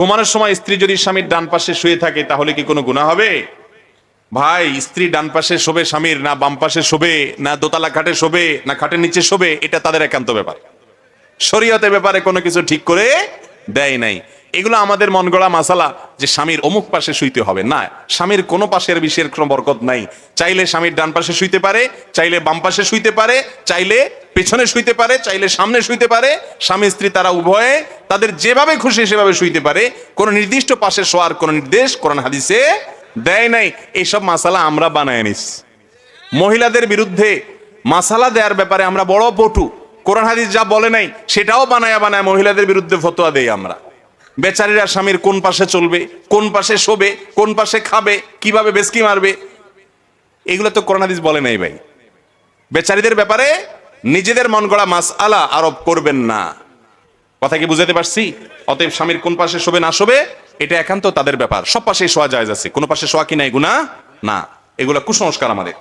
ঘুমানোর সময় স্ত্রী যদি স্বামীর ডান পাশে শুয়ে থাকে, তাহলে কি কোনো গুণা হবে? ভাই, স্ত্রী ডান পাশে শোবে স্বামীর, না বাম পাশে শোবে, না দোতলা খাটে শোবে, না খাটের নিচে শোবে, এটা তাদের একান্ত ব্যাপার। শরীয়তের ব্যাপারে কোনো কিছু ঠিক করে দেয় নাই। এগুলো আমাদের মন গড়া মাসালা যে স্বামীর অমুক পাশে শুইতে হবে। না, স্বামীর কোনো পাশের বিষয়ের কোনো বরকত নাই। চাইলে স্বামীর ডান পাশে শুইতে পারে, চাইলে বাম পাশে শুইতে পারে, চাইলে পেছনে শুইতে পারে, চাইলে সামনে শুইতে পারে। স্বামী স্ত্রী তারা উভয়ে তাদের যেভাবে খুশি সেভাবে শুইতে পারে। কোনো নির্দিষ্ট পাশে শোয়ার কোনো নির্দেশ কোরআন হাদিসে দেয় নাই। এইসব মাসালা আমরা বানায় নিস। মহিলাদের বিরুদ্ধে মাসালা দেওয়ার ব্যাপারে আমরা বড় পটু। কোরআন হাদিস যা বলে নাই, সেটাও বানায় বানায় মহিলাদের বিরুদ্ধে ফতোয়া দেই আমরা। বেচারিরা স্বামীর কোন পাশে চলবে, কোন পাশে শোবে, কোন পাশে খাবে, কীভাবে বেসকি মারবে, এগুলো তো কোরআন হাদিস বলে নাই ভাই। বেচারিদের ব্যাপারে নিজেদের মন গড়া মাস আলা আরোপ করবেন না। কথা কি বুঝাতে পারছি? অতএব স্বামীর কোন পাশে শোবে, না শোবে, এটা একান্ত তাদের ব্যাপার। সব পাশে শোয়া যায় আছে। কোনো পাশে শোয়া কি নাই? গুণা না। এগুলো কুসংস্কার আমাদের।